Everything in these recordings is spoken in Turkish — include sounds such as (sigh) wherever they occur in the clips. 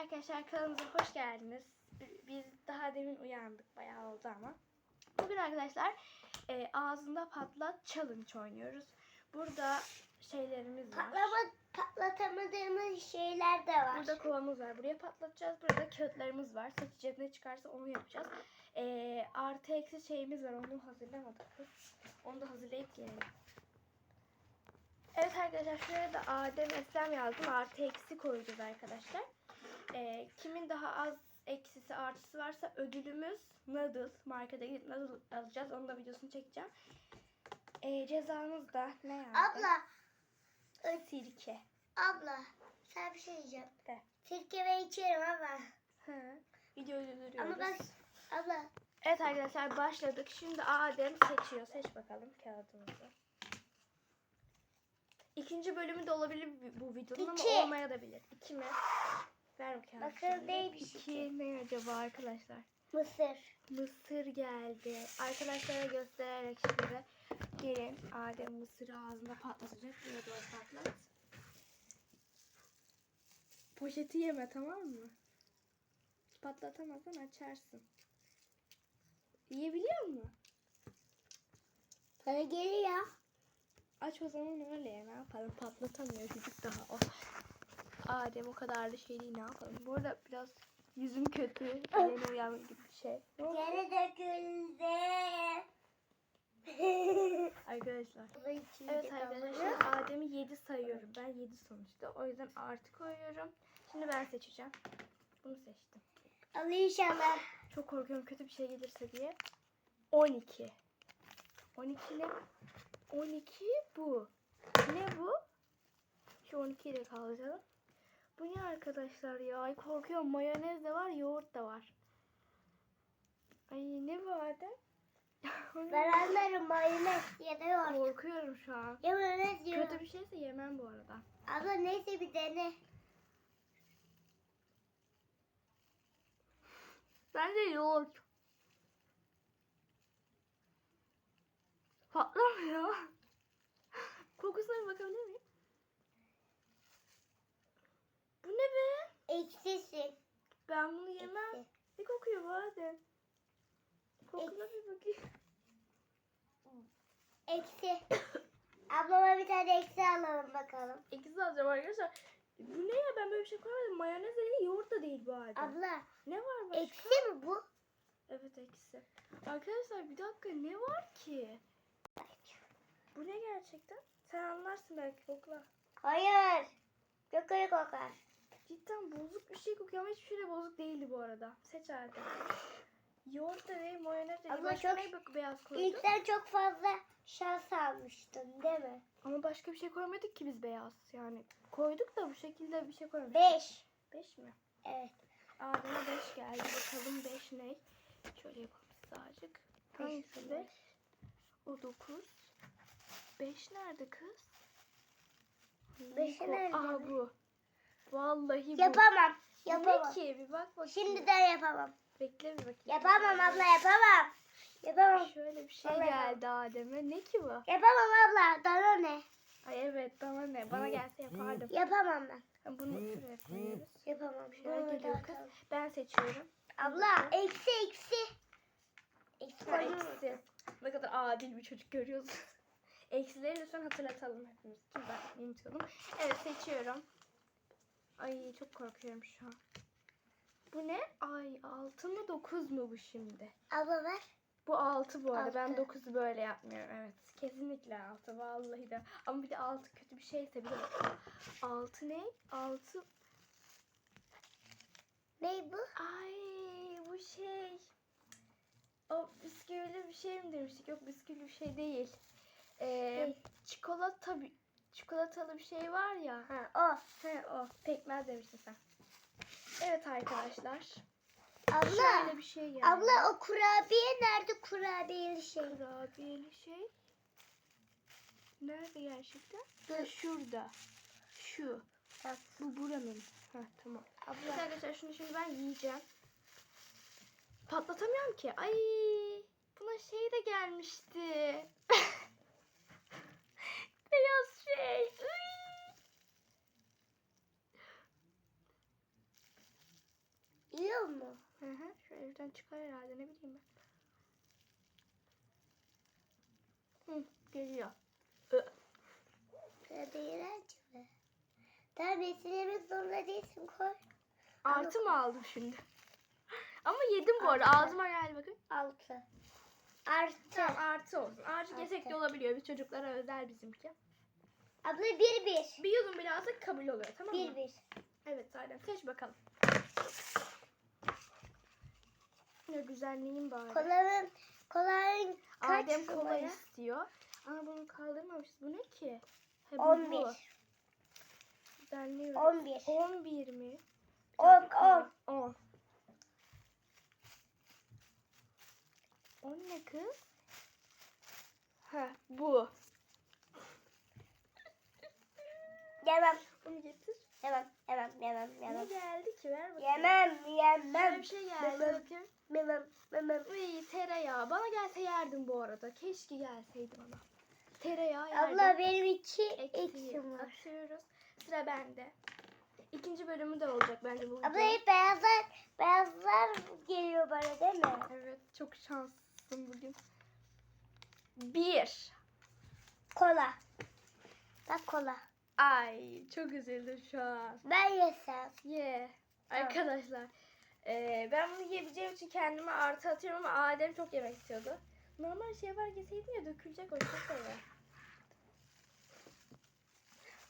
arkadaşlar kanalımıza hoş geldiniz. Biz daha demin uyandık bayağı oldu ama. Bugün arkadaşlar e, ağzında patlat challenge oynuyoruz. Burada şeylerimiz var. Patlama, patlatamadığımız şeyler de var. Burada kovamız var. Buraya patlatacağız. Burada kağıtlarımız var. Seçeceğiz ne çıkarsa onu yapacağız. E, artı eksi şeyimiz var. Onu hazırlamadık. Onu da hazırlayıp gelelim. Evet arkadaşlar şuraya da Adem Eslem yazdım. Artı eksi koyacağız arkadaşlar. E, kimin daha az eksisi artısı varsa ödülümüz noodle. Markete gidip noodle alacağız. Onun da videosunu çekeceğim. E, cezamız da ne yazdım? Abla, Sirke. abla sen bir şey diyeceğim. De. Sirke ben içerim ama. Hı. Videoyu durduruyoruz. Ama bak abla Evet arkadaşlar başladık. Şimdi Adem seçiyor. Seç bakalım kağıdımızı. İkinci bölümü de olabilir bu- bu videonun İki. ama olmaya da bilir. İki mi? Ver. Bakalım şimdi. neymiş İki ne acaba arkadaşlar? mısır. Mısır geldi. Arkadaşlara göstererek şimdi gelin. Adem mısırı ağzında patlatacak. Buraya doğru patlat. Poşeti yeme tamam mı? Patlatamazsan açarsın. Yiyebiliyor musun? Bana geliyor. Aç o zaman öyle ya. Ne yapalım? Patlatamıyor çocuk daha. O. Adem o kadar da şey değil. Ne yapalım? Bu arada biraz yüzüm kötü. (laughs) Yeni uyanmış gibi bir şey. Ne oldu? Yere döküldü. (laughs) Arkadaşlar. Evet arkadaşlar Adem'i 7 sayıyorum. Ben 7 sonuçta. O yüzden artı koyuyorum. Şimdi ben seçeceğim. Bunu seçtim. Al inşallah. Çok korkuyorum kötü bir şey gelirse diye. 12. 12 ne? 12 bu. Ne bu? Şu 12 ile kalacağım. Bu ne arkadaşlar ya? Ay korkuyorum. Mayonez de var, yoğurt da var. Ay ne bu Adem? (laughs) Ben anlarım mayonez ya da yoğurt. korkuyorum şu an. Ya mayonez ya. Kötü bir şeyse yemem bu arada. Abla neyse bir dene. Bence yoğurt. Patlamıyor. (laughs) Kokusuna bir bakabilir miyim? Bu ne be? Eksisin. Ben bunu yemem. Eksi. Ne kokuyor bu Adem? Kokuna bir bakayım. Eksi. (coughs) Ablama bir tane eksi alalım bakalım. İkisi alacağım arkadaşlar. Bu ne ya ben böyle bir şey koymadım. Mayonez de değil yoğurt da değil bu Adem. Abla Ne var başka? eksi mi bu? Evet eksi. Arkadaşlar bir dakika ne var ki? Bu ne gerçekten? Sen anlarsın belki kokla. Hayır. Çok öyle kokar. Cidden bozuk bir şey kokuyor ama hiçbir şey de bozuk değildi bu arada. Seç artık. Yoğurt da değil, mayonez de değil. Abla Başka çok- bak beyaz koyduk? İlk sen çok fazla şans almıştın değil mi? Ama başka bir şey koymadık ki biz beyaz. Yani koyduk da bu şekilde bir şey koymadık. Beş. Beş mi? Evet. Adem'e beş geldi. Bakalım beş ne? Şöyle yapalım azıcık. Hangisi beş? O dokuz. Beş nerede kız? Beşi nerede? Aha bu. Vallahi bu. Yapamam. Bu Yapamam. Ne ki? Bir bak bakayım. Şimdiden yapamam. Bekle bir bakayım. Yapamam abla yapamam. Yapamam. Şöyle bir şey Vallahi geldi Adem'e. Ne ki bu? Yapamam abla. Daha ne? Ay evet bana ne? Bana gelse yapardım. Yapamam ben. Ha, Bunu şuraya koyuyoruz. Yapamam. Şeyler Bunu geliyor da kız. atalım. Ben seçiyorum. Abla eksi eksi. Eksi Ha, eksi. Ne kadar adil bir çocuk görüyorsunuz. (laughs) Eksileri lütfen hatırlatalım hepimiz. Ki ben unutuyordum. Evet seçiyorum. Ay çok korkuyorum şu an. Bu ne? Ay 6 mı 9 mu bu şimdi? Abla ver. Bu 6 bu arada. Ben Altı. 9'u böyle yapmıyorum. Evet. Kesinlikle 6. Vallahi de. Ama bir de 6 kötü bir şeyse bir de 6 ne? 6 Ne bu? Ay bu şey. O bisküvili bir şey mi demiştik? Yok bisküvili bir şey değil. Ee, çikolata bir çikolatalı bir şey var ya. Ha o. He o pekmez demiştin sen. Evet arkadaşlar. Abla. Şöyle bir şey geldi. Abla o kurabiye nerede kurabiyeli şey? Kurabiyeli şey. Nerede gerçekten? Dur. Ha, şurada. Şu. Ha. Bu buranın. Ha tamam. Evet Abla. arkadaşlar şunu şimdi ben yiyeceğim. Patlatamıyorum ki. Ay buna şey de gelmişti. (laughs) Beyaz şey. Iy. mu? Hı hı. Şu evden çıkar herhalde ne bileyim ben. Hı, geliyor. Şurada iğrenç mi? Tamam beslemek zorunda değilsin koy. Artı mı aldım şimdi? (laughs) Ama yedim bu arada. Artı. Ağzıma geldi bakın. Altı. Artı. Tamam artı olsun. Artı yesek de Artı. olabiliyor. Biz çocuklara özel bizimki. Abla bir bir. Bir yudum bile alsak kabul oluyor tamam mı? Bir bir. Evet Zaydem seç bakalım. Ne güzel neyim bari. Kolanın, kolanın kaç Adem kola numara? istiyor. Ama bunu kaldırmamışız. Bu ne ki? He, bu On bu. bir. Düzenliyoruz. On bir. 11 mi? Bir On, dakika. 10. 10 ne kız? Ha bu. Yemem. Onu getir. Yemem. Yemem. Yemem. Ne Yemem. geldi ki? Ver bakayım. Yemem. Şöyle Yemem. bir şey geldi. Yemem. Bakayım. Yemem. Yemem. Uy tereyağı. Bana gelse yerdim bu arada. Keşke gelseydi bana. Tereyağı yerdim. Abla benim iki eksim var. atıyoruz. Sıra bende. İkinci bölümü de olacak bence bu Abla videonun. hep beyazlar, beyazlar geliyor bana değil mi? Evet çok şanslısın bugün. Bir. Kola. Bak kola. Ay çok üzüldüm şu an. Ben yesem. Ye. Tamam. Arkadaşlar. eee, ben bunu yiyebileceğim için kendime artı atıyorum ama Adem çok yemek istiyordu. Normal şey yapar yeseydin ya dökülecek o çok sever.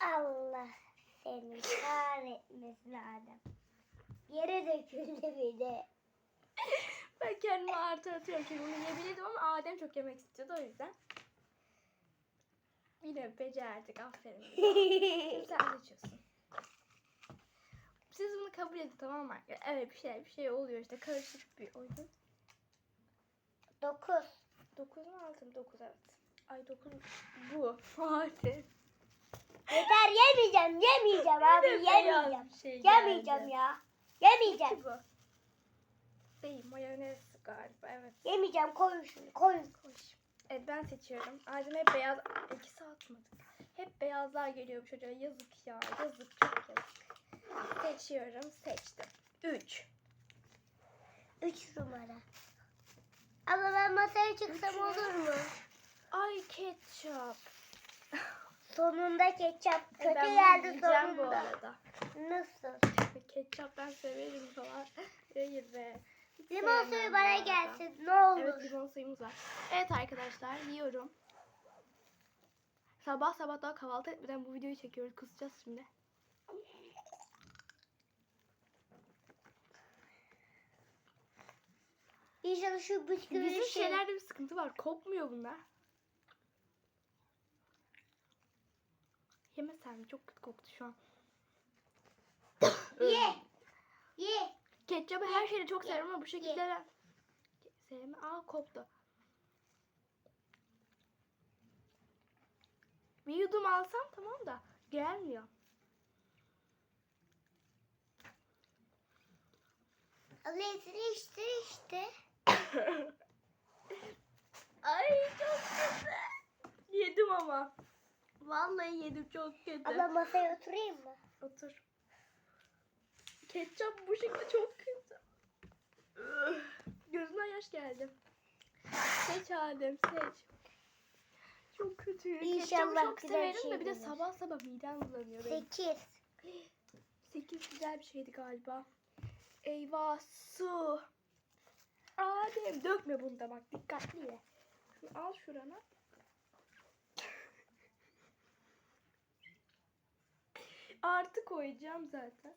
Allah seni kahretmesin Adem. Yere döküldü bir de. (laughs) Ben kendime artı atıyorum çünkü bunu yiyebilirdim ama Adem çok yemek istiyordu o yüzden. Yine becerdik aferin. (laughs) Sen seçiyorsun. Siz bunu kabul edin tamam mı? Evet bir şey bir şey oluyor işte karışık bir oyun. Dokuz. 9 mu 6 mı? 9 evet. Ay 9 bu. (laughs) Fatih. Yeter yemeyeceğim, yemeyeceğim abi, yemeyeceğim. Şey Yemeyeceğim geldi. ya. Yemeyeceğim. Bu. Değil mayonez galiba evet. Yemeyeceğim, koyun şunu, koyun. Hoş. Evet ben seçiyorum. Aydın hep beyaz. İkisi atmadık. Hep beyazlar geliyor bu çocuğa. Yazık ya. Yazık çok yazık. Seçiyorum. Seçtim. 3. Üç numara. Abla ben masaya çıksam olur mu? Ay ketçap. Sonunda ketçap. Kötü ben bunu geldi yiyeceğim bu sonunda. arada. Nasıl? Ketçap ben severim falan. Hayır be. Limon suyu bana arada. gelsin ne olur. Evet limon suyumuz var. Evet arkadaşlar yiyorum. Sabah sabah daha kahvaltı etmeden bu videoyu çekiyoruz. Kusacağız şimdi. İnşallah şu bisküvi Bizim şey. şeylerde bir sıkıntı var. Kopmuyor bunlar. Yemesem? Çok kötü koktu şu an. Ye. Ye. Ketçabı her şeyde çok severim ama bu şekilde ben sevmem. Aa koptu. Bir yudum alsam tamam da gelmiyor. Hepsini içti işte. (laughs) Ay çok kötü. Yedim ama. Vallahi yedim çok kötü. Abla masaya oturayım mı? Otur. Ketçap bu şekilde çok Gözüme yaş geldi. Seç Adem seç. Çok kötü. İnşallah çok güzel bir severim şey de bir de gelir. sabah sabah midem bulanıyor benim. Sekiz. 8 güzel bir şeydi galiba. Eyvah su. Adem dökme bunu da bak dikkatli ye. Şunu al şurana. Artı koyacağım zaten.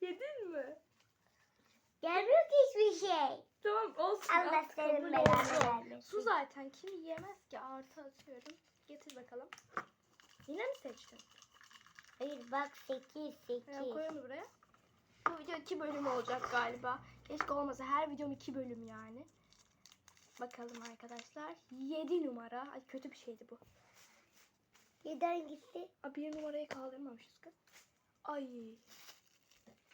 Yedin mi? Gelmiyor ki hiçbir şey. Tamam olsun. Allah artık senin kabul belanı vermesin. Su zaten kim yiyemez ki artı atıyorum. Getir bakalım. Yine mi seçtin? Hayır bak sekiz sekiz. Ya koyalım buraya. Bu video iki bölüm olacak galiba. Keşke olmasa her videom iki bölüm yani. Bakalım arkadaşlar. 7 numara. Ay kötü bir şeydi bu. Yeden gitti. Aa, bir numarayı kaldırmamışız kız. Ay.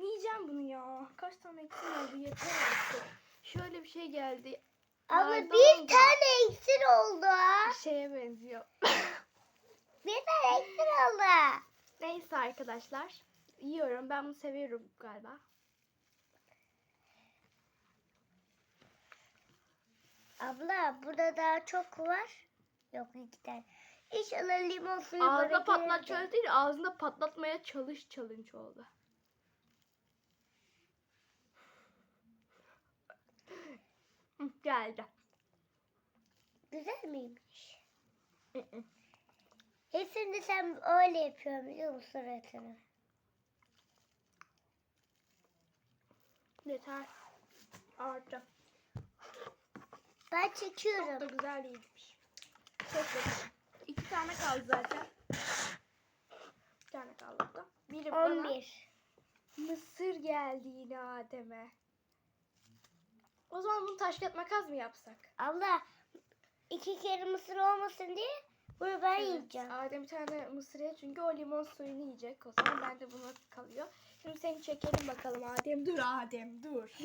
Yiyeceğim bunu ya. Kaç tane eksim oldu yeter artık. Şöyle bir şey geldi. Abla Nereden bir oldu? tane iksir oldu. Bir şeye benziyor. (laughs) Bir tane iksir oldu. Neyse arkadaşlar. Yiyorum. Ben bunu seviyorum galiba. Abla burada daha çok var. Yok iki tane. İnşallah limon suyu Ağzında patlat challenge değil, ağzında patlatmaya çalış challenge oldu. Geldi. Güzel miymiş? Hepsini sen öyle yapıyorsun biliyor musun suratını? Yeter. Arttı. Ben Çok çekiyorum. da güzel değilmiş. Çok güzel. İki tane kaldı zaten. Bir tane kaldı burada. Biri bana. 11. Mısır geldi yine Adem'e. O zaman bunu taş kağıt makas mı yapsak? Abla iki kere mısır olmasın diye bunu ben yiyeceğim. Adem bir tane mısır ye çünkü o limon suyunu yiyecek. O zaman ben de buna kalıyor. Şimdi seni çekelim bakalım Adem. Dur Adem dur. (laughs)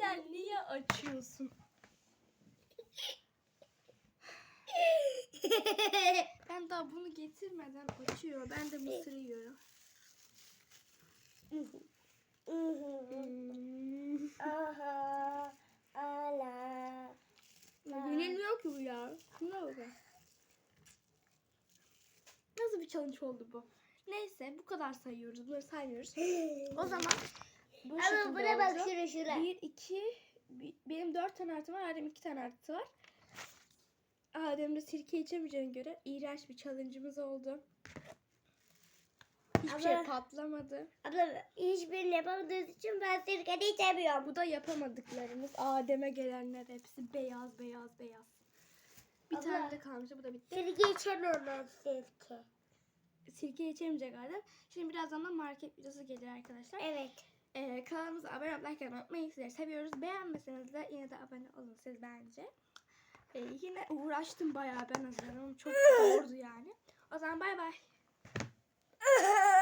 Sen niye açıyorsun? (laughs) Ben daha bunu getirmeden açıyor. Ben de mısır yiyorum. (laughs) Hmm. Aha. Ala. Yenilmiyor ki bu ya. Şuna bakın. Nasıl bir challenge oldu bu? Neyse bu kadar sayıyoruz. Bunları saymıyoruz. (gasps) O zaman bu Ama buna bak şura şura. Bir, iki, bi- benim dört tane artım var. Adem iki tane artı var. Adem de sirke içemeyeceğine göre iğrenç bir challenge'ımız oldu. Hiçbir şey Ama- patlamadı. Abla hiçbirini yapamadığınız için ben sirkeni içemiyorum. Bu da yapamadıklarımız. Adem'e gelenler hepsi beyaz beyaz beyaz. Bir Abla. tane de kalmıştı. Bu da bitti. Sirke içemiyorum ben sirke. Sirke içemeyecek Adem. Şimdi birazdan da market videosu gelir arkadaşlar. Evet. Ee, kanalımıza abone olmayı, like unutmayın. Sizleri seviyoruz. Beğenmeseniz de yine de abone olun siz bence. Ee, yine uğraştım bayağı ben hazırlanmam. Çok (laughs) zordu yani. O zaman bay bay. (laughs)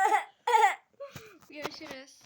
Görüşürüz.